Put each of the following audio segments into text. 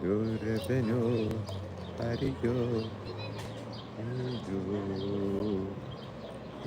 Dure Benio, Arigo, Dure.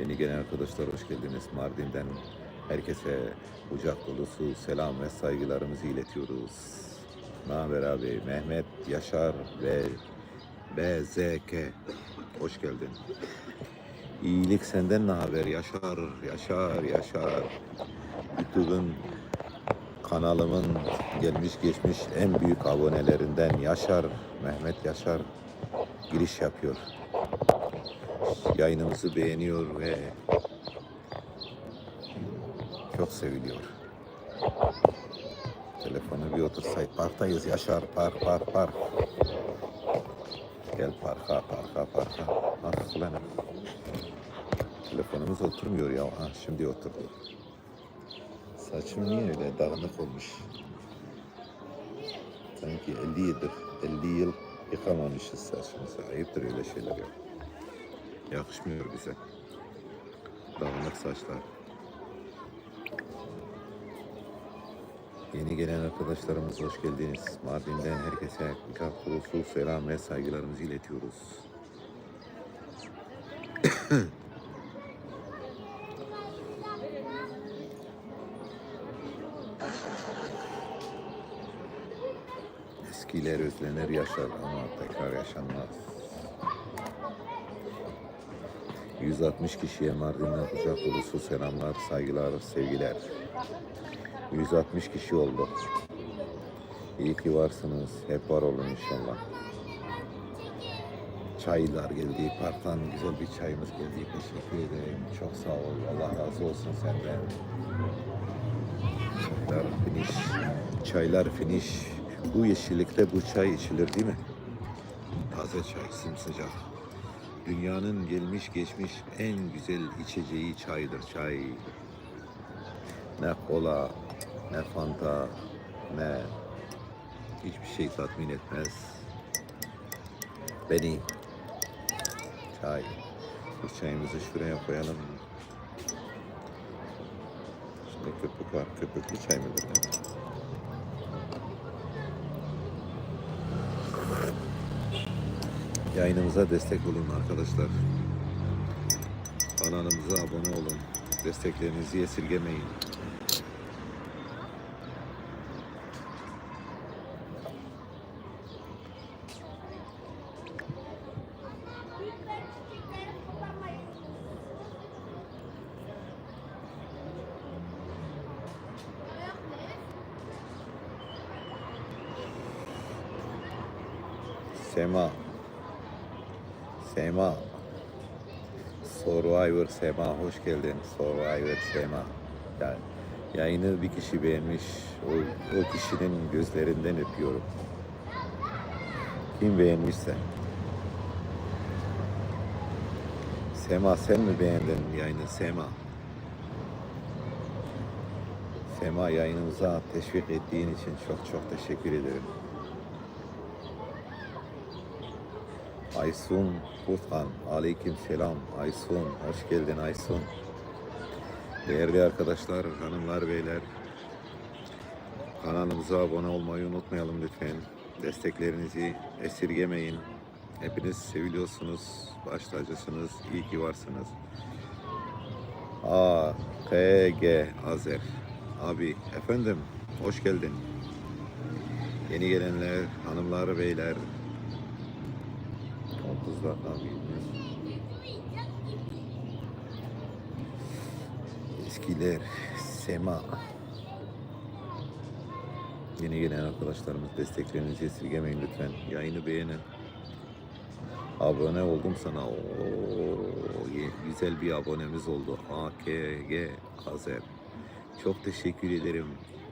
Yeni gelen arkadaşlar hoş geldiniz. Mardin'den herkese kucak dolusu selam ve saygılarımızı iletiyoruz. Ne haber abi? Mehmet Yaşar ve BZK. Hoş geldin. İyilik senden ne haber? Yaşar, Yaşar, Yaşar. YouTube'un kanalımın gelmiş geçmiş en büyük abonelerinden Yaşar, Mehmet Yaşar giriş yapıyor. Yayınımızı beğeniyor ve çok seviliyor. Telefonu bir otursaydı. Parktayız Yaşar. Park, park, park. Gel parka, parka, parka. Ah lan. Telefonumuz oturmuyor ya. Ha, şimdi oturdu. Saçım niye öyle dağınık olmuş? Sanki 50 yıldır, 50 yıl yıkamamışız saçımızı. Ayıptır öyle şeyler ya. Yakışmıyor bize. Dağınık saçlar. Yeni gelen arkadaşlarımız hoş geldiniz. Mardin'den herkese kucak dolusu selam ve saygılarımızı iletiyoruz. Eskiler özlenir yaşar ama tekrar yaşanmaz. 160 kişiye Mardin'den kucak dolusu selamlar, saygılar, sevgiler. 160 kişi oldu. İyi ki varsınız. Hep var olun inşallah. Çaylar geldi. Parktan güzel bir çayımız geldi. Teşekkür ederim. Çok sağ ol. Allah razı olsun senden. Çaylar finish. Çaylar finish. Bu yeşillikte bu çay içilir değil mi? Taze çay, simsıcak. Dünyanın gelmiş geçmiş en güzel içeceği çaydır çay. Ne kola, ne fanta, ne hiçbir şey tatmin etmez. Beni çay. Bu çayımızı şuraya koyalım. Şimdi köpük var. Köpüklü çay mıdır? Ne? Yayınımıza destek olun arkadaşlar. Kanalımıza abone olun. Desteklerinizi esirgemeyin. Sema. Sema. Survivor Sema hoş geldin. Survivor Sema. Yani yayını bir kişi beğenmiş. O, o kişinin gözlerinden öpüyorum. Kim beğenmişse. Sema sen mi beğendin yayını Sema? Sema yayınımıza teşvik ettiğin için çok çok teşekkür ederim. Aysun Kuthan, aleyküm selam. Aysun, hoş geldin Aysun. Değerli arkadaşlar, hanımlar, beyler, kanalımıza abone olmayı unutmayalım lütfen. Desteklerinizi esirgemeyin. Hepiniz seviliyorsunuz, baş iyi ki varsınız. A, K, G, Azer. Abi, efendim, hoş geldin. Yeni gelenler, hanımlar, beyler, 30 dakika büyümüş. Eskiler Sema Yeni gelen arkadaşlarımız desteklerinizi esirgemeyin lütfen. Yayını beğenin. Abone oldum sana. Oo, güzel bir abonemiz oldu. AKG Azer. Çok teşekkür ederim.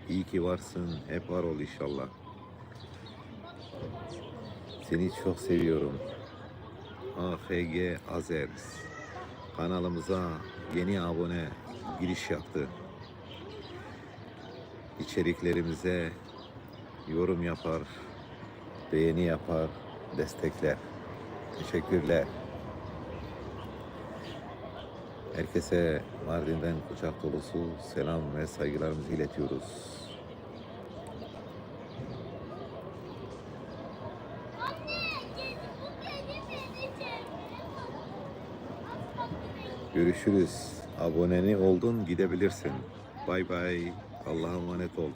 İyi ki varsın. Hep var ol inşallah. Seni çok seviyorum. AFG Azer kanalımıza yeni abone giriş yaptı. İçeriklerimize yorum yapar, beğeni yapar, destekler. Teşekkürler. Herkese Mardin'den kucak dolusu selam ve saygılarımızı iletiyoruz. Görüşürüz. Aboneni oldun gidebilirsin. Bay bay. Allah'a emanet ol.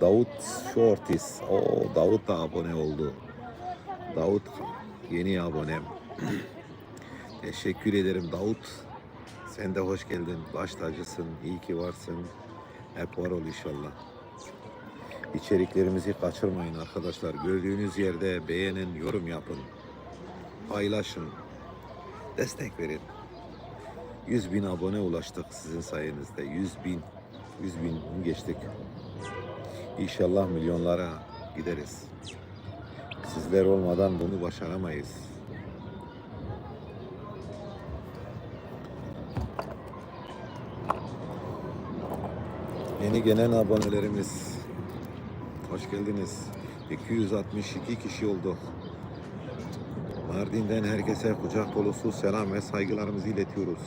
Davut Shortis. O Davut da abone oldu. Davut yeni abonem. Teşekkür ederim Davut. Sen de hoş geldin. Baş tacısın. İyi ki varsın. Hep var ol inşallah. İçeriklerimizi kaçırmayın arkadaşlar. Gördüğünüz yerde beğenin, yorum yapın. Paylaşın. Destek verin. 100 bin abone ulaştık sizin sayenizde. 100 bin, 100 bin geçtik. İnşallah milyonlara gideriz. Sizler olmadan bunu başaramayız. Yeni gelen abonelerimiz hoş geldiniz. 262 kişi olduk. Mardin'den herkese kucak dolusu selam ve saygılarımızı iletiyoruz.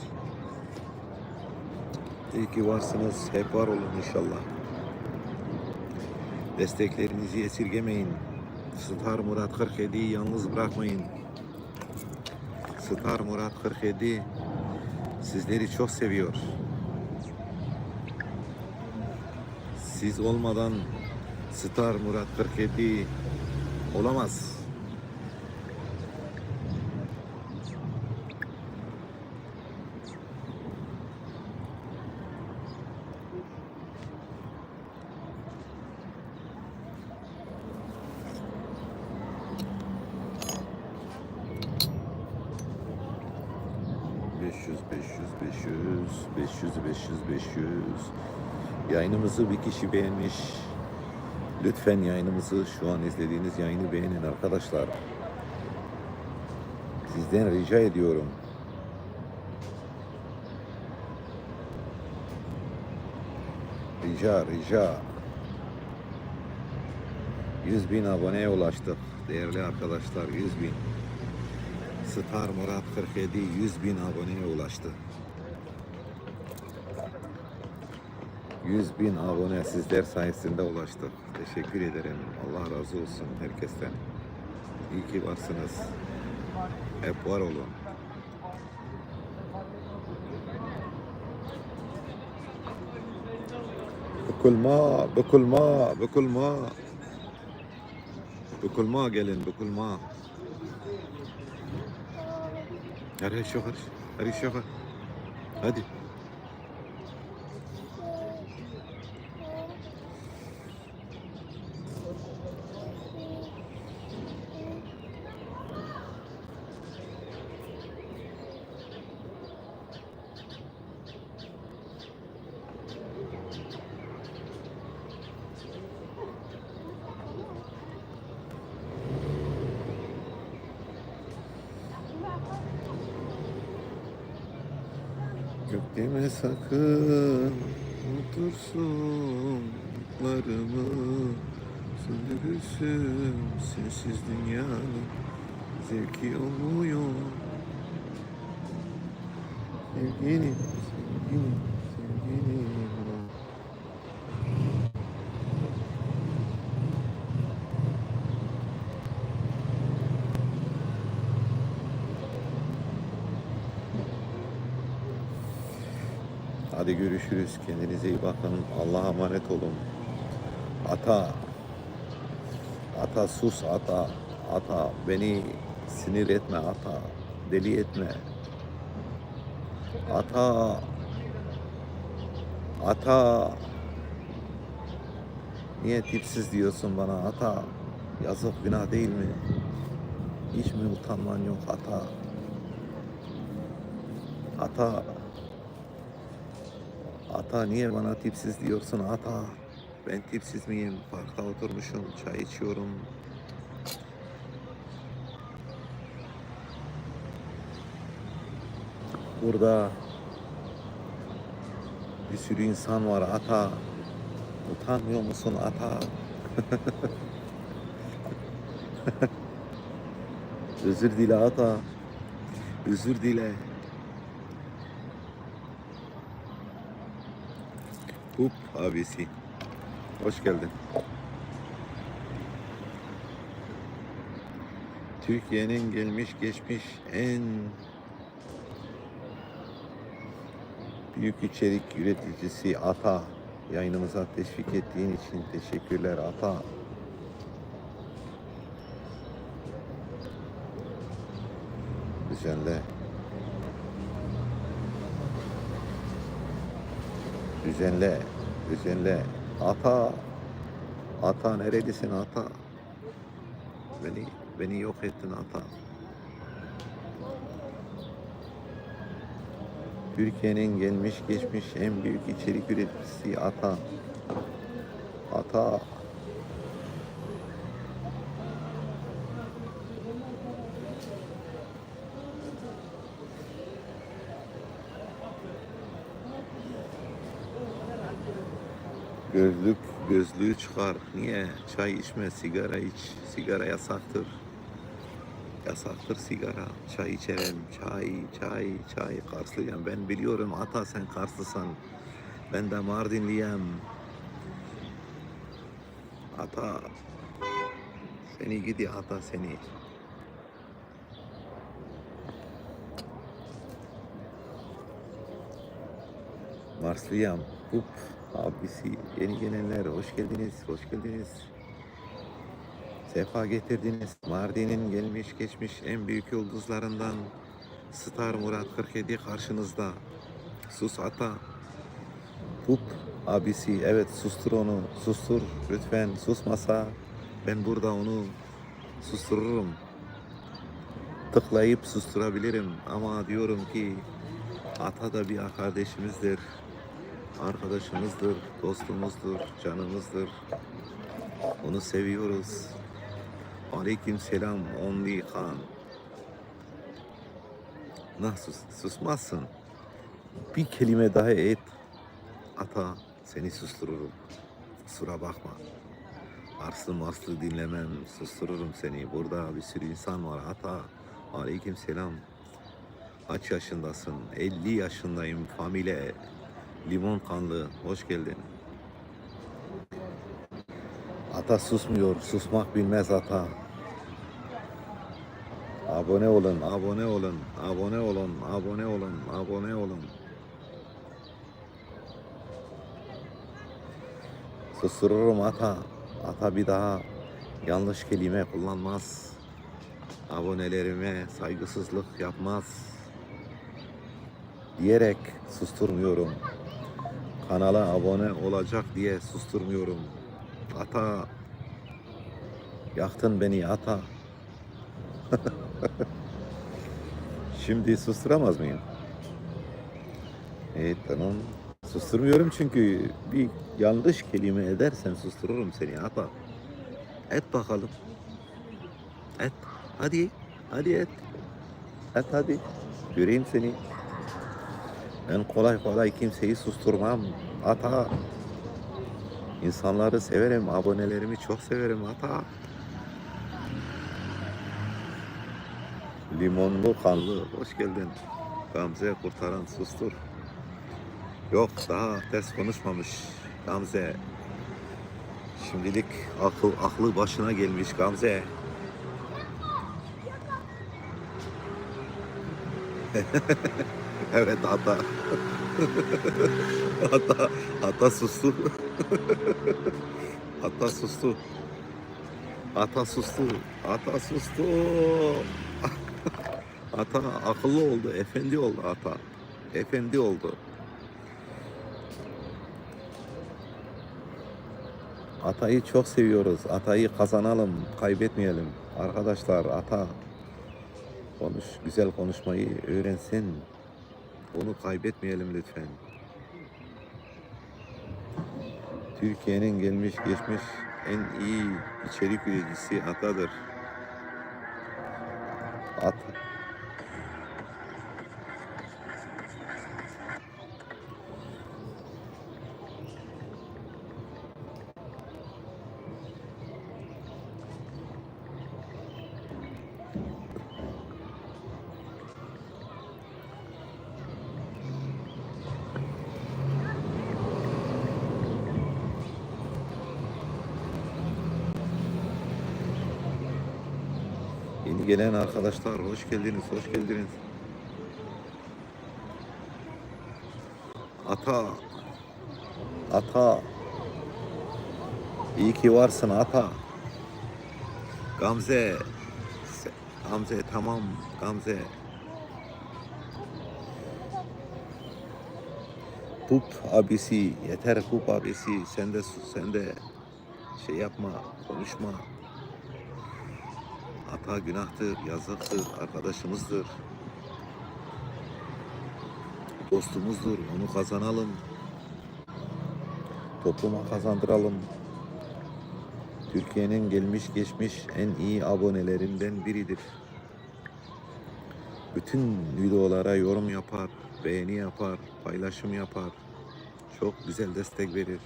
İyi ki varsınız. Hep var olun inşallah. Desteklerinizi esirgemeyin. Star Murat 47'yi yalnız bırakmayın. Star Murat 47 sizleri çok seviyor. Siz olmadan Star Murat 47 olamaz. 500, 500. 500. Yayınımızı bir kişi beğenmiş. Lütfen yayınımızı şu an izlediğiniz yayını beğenin arkadaşlar. Sizden rica ediyorum. Rica, rica. 100 bin aboneye ulaştık değerli arkadaşlar 100 bin. Star Murat 47 100 bin aboneye ulaştı. 100 bin abone sizler sayesinde ulaştık. Teşekkür ederim. Allah razı olsun herkesten. İyi ki varsınız. Hep var olun. Bukul ma, bukul ma, bukul ma. Bukul ma gelin, bukul ma. Her şey şohar, her şey şohar. Hadi. Deme sakın. Unutursun Larımı söndürürsün Sensiz dünyanın zevki olmuyor. Sevgilim, sevgilim, sevgilim Hadi görüşürüz. Kendinize iyi bakın. Allah'a emanet olun. Ata. Ata sus ata. Ata beni sinir etme ata. Deli etme. Ata. Ata. Niye tipsiz diyorsun bana ata? Yazık günah değil mi? Hiç mi utanman yok ata? Ata. Ata niye bana tipsiz diyorsun ata? Ben tipsiz miyim? Parkta oturmuşum, çay içiyorum. Burada bir sürü insan var ata. Utanmıyor musun ata? Özür dile ata. Özür dile. Hup abisi. Hoş geldin. Türkiye'nin gelmiş geçmiş en büyük içerik üreticisi Ata. Yayınımıza teşvik ettiğin için teşekkürler Ata. Düzenle. Düzenle. Ata. Ata nerelisin Ata? Beni beni yok ettin Ata. Türkiye'nin gelmiş geçmiş en büyük içerik üreticisi Ata. Ata. Gözlük, gözlüğü çıkar. Niye? Çay içme, sigara iç. Sigara yasaktır. Yasaktır sigara. Çay içerim. Çay, çay, çay. Karslıyım. Ben biliyorum ata sen Karslısın. Ben de Mardinliyim. Ata. Seni gidi ata seni. Marslıyam. Hup. Abisi. Yeni gelenler hoş geldiniz. Hoş geldiniz. Sefa getirdiniz. Mardin'in gelmiş geçmiş en büyük yıldızlarından Star Murat 47 karşınızda. Sus ata. Hup abisi evet sustur onu. Sustur lütfen susmasa ben burada onu sustururum. Tıklayıp susturabilirim ama diyorum ki ata da bir kardeşimizdir. Arkadaşımızdır, dostumuzdur, canımızdır. Onu seviyoruz. Aleyküm selam Only Khan. Nasıl susmazsın? Bir kelime daha et. Ata seni sustururum. Kusura bakma. Arslı marslı dinlemem. Sustururum seni. Burada bir sürü insan var. Ata aleyküm selam. Kaç yaşındasın? 50 yaşındayım. Famile. Limon kanlı. Hoş geldin. Ata susmuyor. Susmak bilmez ata. Abone olun, abone olun, abone olun, abone olun, abone olun. Sustururum ata. Ata bir daha yanlış kelime kullanmaz. Abonelerime saygısızlık yapmaz. Diyerek susturmuyorum. Kanala abone olacak diye susturmuyorum. Ata yaktın beni ata. Şimdi susturamaz mıyım? Evet tamam. Susturmuyorum çünkü bir yanlış kelime edersen sustururum seni ata. Et bakalım. Et. Hadi. Hadi et. Et hadi. Göreyim seni. Ben kolay kolay kimseyi susturmam. Ata. İnsanları severim. Abonelerimi çok severim. Ata. Limonlu kanlı. Hoş geldin. Gamze kurtaran sustur. Yok daha ters konuşmamış Gamze. Şimdilik akıl aklı başına gelmiş Gamze. evet ata. ata ata sustu. ata sustu. Ata sustu. Ata sustu. ata akıllı oldu. Efendi oldu ata. Efendi oldu. Atayı çok seviyoruz. Atayı kazanalım, kaybetmeyelim. Arkadaşlar ata konuş, güzel konuşmayı öğrensin. Onu kaybetmeyelim lütfen. Türkiye'nin gelmiş geçmiş en iyi içerik üreticisi Ata'dır. At. Yeni gelen arkadaşlar hoş geldiniz, hoş geldiniz. Ata, ata, iyi ki varsın ata. Gamze, Gamze tamam, Gamze. Pup abisi, yeter pup abisi, sen de sen de şey yapma, konuşma. Hata günahtır, yazıktır, arkadaşımızdır. Dostumuzdur, onu kazanalım. Topluma kazandıralım. Türkiye'nin gelmiş geçmiş en iyi abonelerinden biridir. Bütün videolara yorum yapar, beğeni yapar, paylaşım yapar. Çok güzel destek verir.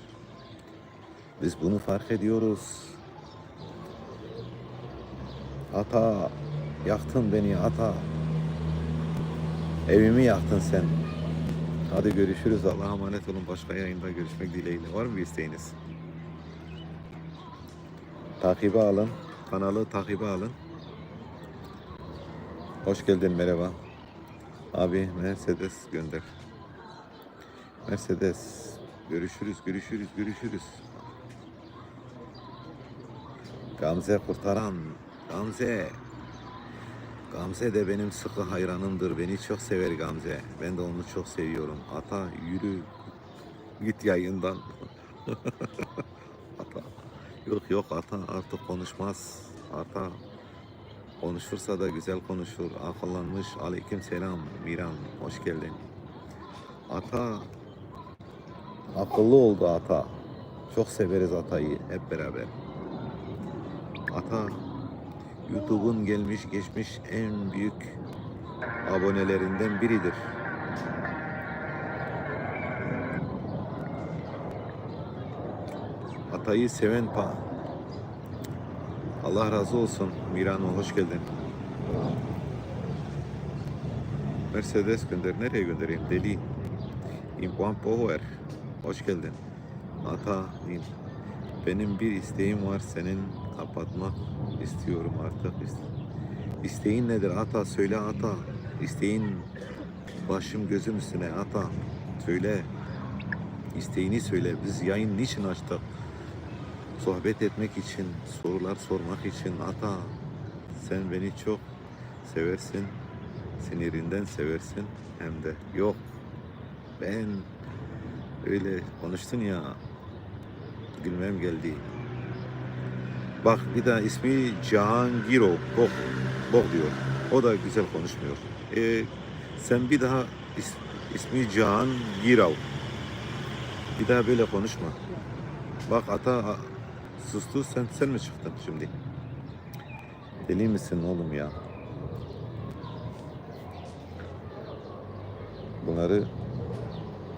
Biz bunu fark ediyoruz. Ata, yaktın beni ata. Evimi yaktın sen. Hadi görüşürüz. Allah'a emanet olun. Başka yayında görüşmek dileğiyle. Var mı bir isteğiniz? Takibe alın. Kanalı takibe alın. Hoş geldin merhaba. Abi Mercedes gönder. Mercedes. Görüşürüz, görüşürüz, görüşürüz. Gamze kurtaran. Gamze. Gamze de benim sıkı hayranımdır. Beni çok sever Gamze. Ben de onu çok seviyorum. Ata yürü. Git yayından. ata. Yok yok ata artık konuşmaz. Ata konuşursa da güzel konuşur. Akıllanmış. Aleyküm selam. Miran hoş geldin. Ata akıllı oldu ata. Çok severiz atayı hep beraber. Ata YouTube'un gelmiş geçmiş en büyük abonelerinden biridir. Atayı seven pa. Allah razı olsun. Mirano hoş geldin. Mercedes gönder. Nereye göndereyim? Deli. İmpuan Power. Hoş geldin. Ata değil. Benim bir isteğim var senin kapatmak istiyorum artık. İste- İsteğin nedir ata? Söyle ata. İsteğin başım gözüm üstüne ata. Söyle. İsteğini söyle. Biz yayın niçin açtık? Sohbet etmek için, sorular sormak için ata. Sen beni çok seversin. Sinirinden seversin hem de. Yok. Ben öyle konuştun ya gülmem geldi. Bak bir daha ismi Cihangiro. Bok. Bok diyor. O da güzel konuşmuyor. Ee, sen bir daha is, ismi Cihan Girav. Bir daha böyle konuşma. Bak ata sustu sen sen mi çıktın şimdi? Deli misin oğlum ya? Bunları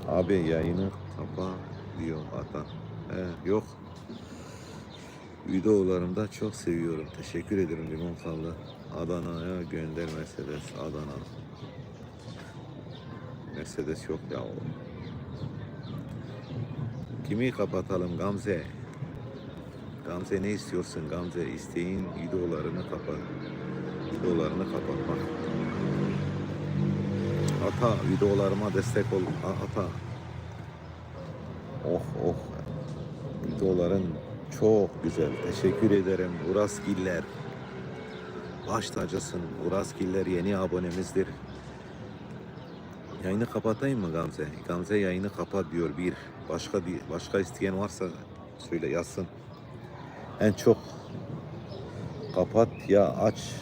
abi yayını kapa diyor ata. He, yok. Videolarımda çok seviyorum. Teşekkür ederim Limon Kallı. Adana'ya gönder Mercedes. Adana. Mercedes yok ya. Kimi kapatalım Gamze? Gamze ne istiyorsun Gamze? İsteğin videolarını kapat. Videolarını kapatmak. Ata videolarıma destek ol. Ata. Oh oh. Videoların çok güzel. Teşekkür ederim. Uras Giller. Baş tacısın. Uras Giller yeni abonemizdir. Yayını kapatayım mı Gamze? Gamze yayını kapat diyor bir. Başka bir başka isteyen varsa söyle yazsın. En çok kapat ya aç.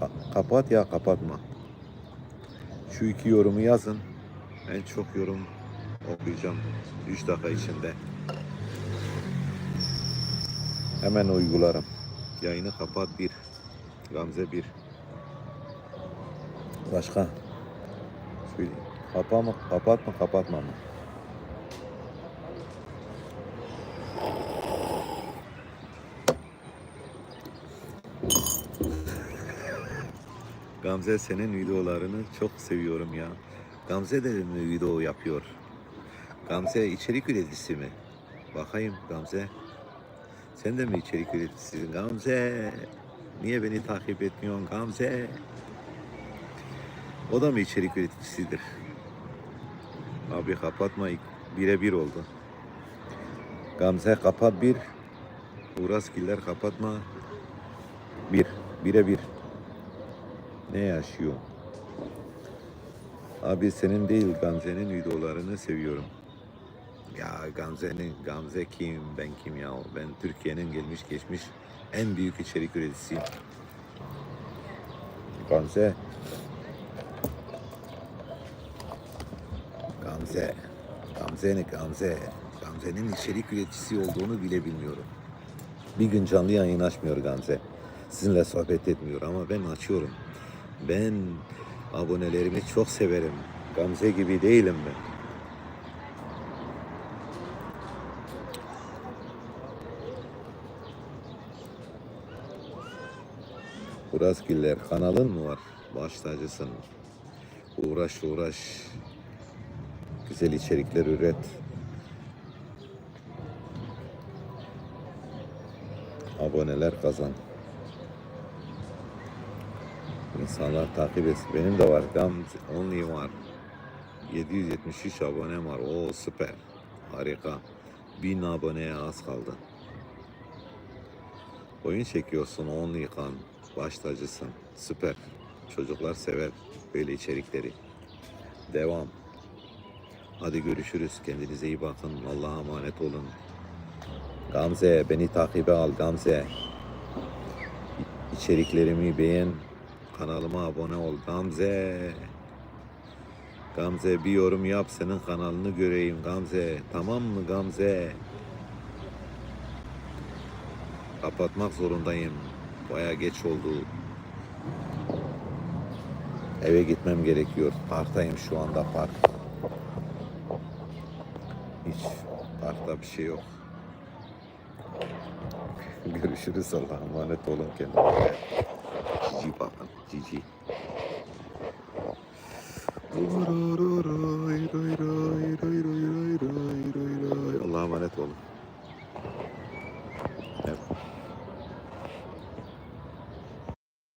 Ka- kapat ya kapatma. Şu iki yorumu yazın. En çok yorum okuyacağım 3 dakika içinde. Hemen uygularım. Yayını kapat bir. Gamze bir. Başka. Söyleyeyim. Kapa mı, kapatma, kapatma mı? Gamze senin videolarını çok seviyorum ya. Gamze de mi video yapıyor? Gamze içerik üreticisi mi? Bakayım Gamze. Sen de mi içerik üreticisisin Gamze? Niye beni takip etmiyorsun Gamze? O da mı içerik üreticisidir? Abi kapatma birebir oldu. Gamze kapat bir. Uğraşgiller kapatma. Bir. Birebir. Ne yaşıyor? Abi senin değil Gamze'nin videolarını seviyorum. Ya Gamze'nin, Gamze kim, ben kim ya? Ben Türkiye'nin gelmiş geçmiş en büyük içerik üreticisiyim. Gamze. Gamze. Gamze ne Gamze? Gamze'nin içerik üreticisi olduğunu bile bilmiyorum. Bir gün canlı yayın açmıyor Gamze. Sizinle sohbet etmiyor ama ben açıyorum. Ben abonelerimi çok severim. Gamze gibi değilim ben. Uğraşgiller kanalın mı var? Baş tacısın. Uğraş uğraş. Güzel içerikler üret. Aboneler kazan. İnsanlar takip etsin. Benim de var. Gamze Only var. 773 abonem var. Oo süper. Harika. 1000 aboneye az kaldı. Oyun çekiyorsun Only kan. Baş tacısın. Süper. Çocuklar sever böyle içerikleri. Devam. Hadi görüşürüz. Kendinize iyi bakın. Allah'a emanet olun. Gamze beni takibe al Gamze. İçeriklerimi beğen. Kanalıma abone ol Gamze. Gamze bir yorum yap senin kanalını göreyim Gamze. Tamam mı Gamze? Kapatmak zorundayım. Baya geç oldu. Eve gitmem gerekiyor. Parktayım şu anda park. Hiç parkta bir şey yok. Görüşürüz Allah'a emanet olun kendinize. Cici bakın cici. Allah'a emanet olun.